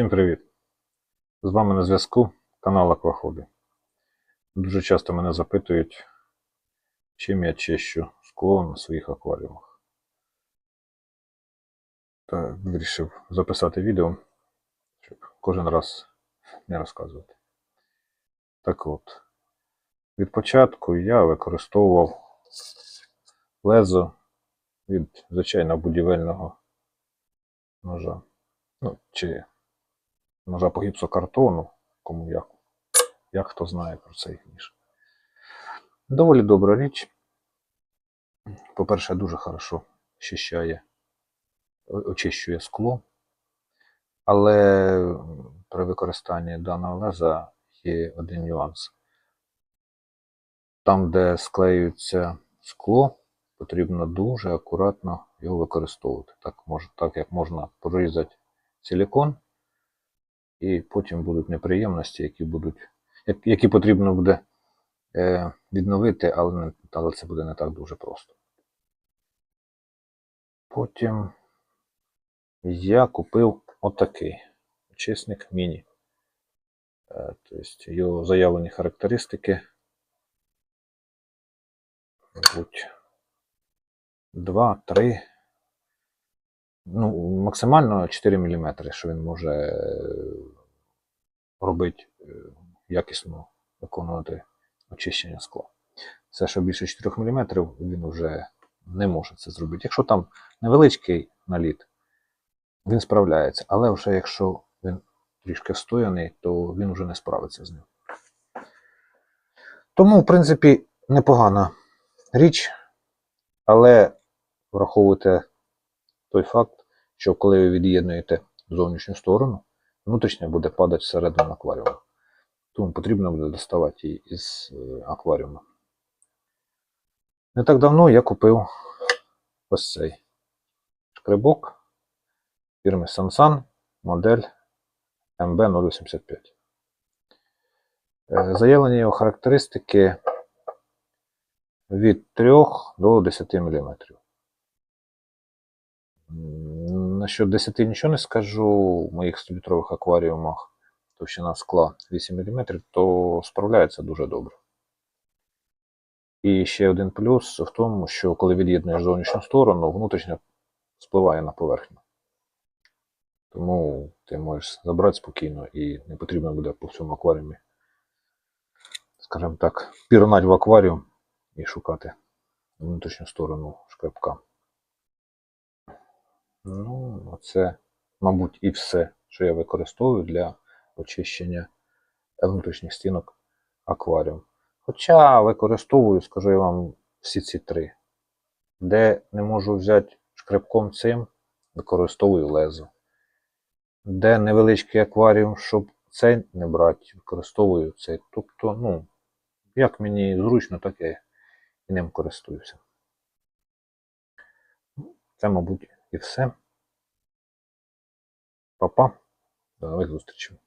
Всім привіт! З вами на зв'язку канал Аквахобі. Дуже часто мене запитують, чим я чищу скло на своїх акваріумах. Та вирішив записати відео, щоб кожен раз не розказувати. Так от, від початку я використовував лезо від звичайного будівельного ножа. Ну, чи ножа по гіпсокартону, кому як, як хто знає про цей ніж. Доволі добра річ. По-перше, дуже хорошо очищає, очищує скло, але при використанні даного леза є один нюанс. Там, де склеюється скло, потрібно дуже акуратно його використовувати. Так, так як можна порізати силикон, і потім будуть неприємності, які будуть, які потрібно буде е, відновити, але, але це буде не так дуже просто. Потім я купив отакий очисник міні. Е, тобто його заявлені характеристики. Мабуть, 2, 3, ну, максимально 4 мм, що він може е, робити е, якісно виконувати очищення скла. Все, що більше 4 мм, він вже не може це зробити. Якщо там невеличкий наліт, він справляється. Але вже якщо він трішки встояний, то він вже не справиться з ним. Тому, в принципі, непогана річ, але враховуйте той факт, що коли ви від'єднуєте зовнішню сторону, внутрішня буде падати всередину акваріуму. Тому потрібно буде доставати її із е, акваріуму. Не так давно я купив ось цей шкребок фірми Sansan, модель MB085. Е, Заявлені його характеристики від 3 до 10 мм. Насчет 10 нічого не скажу. В моїх 100-літрових акваріумах товщина скла 8 мм, то справляється дуже добре. І ще один плюс в тому, що коли від'єднуєш зовнішню сторону, внутрішня спливає на поверхню. Тому ти можеш забрати спокійно і не потрібно буде по всьому акваріумі, скажімо так, пірнати в акваріум і шукати внутрішню сторону шкребка. Ну, оце, мабуть, і все, що я використовую для очищення внутрішніх стінок акваріуму. Хоча використовую, скажу я вам, всі ці три. Де не можу взяти шкребком цим, використовую лезо. Де невеличкий акваріум, щоб цей не брати, використовую цей. Тобто, ну, як мені зручно, так я і ним користуюся. Це, мабуть, і все. Па-па. До нових зустрічей.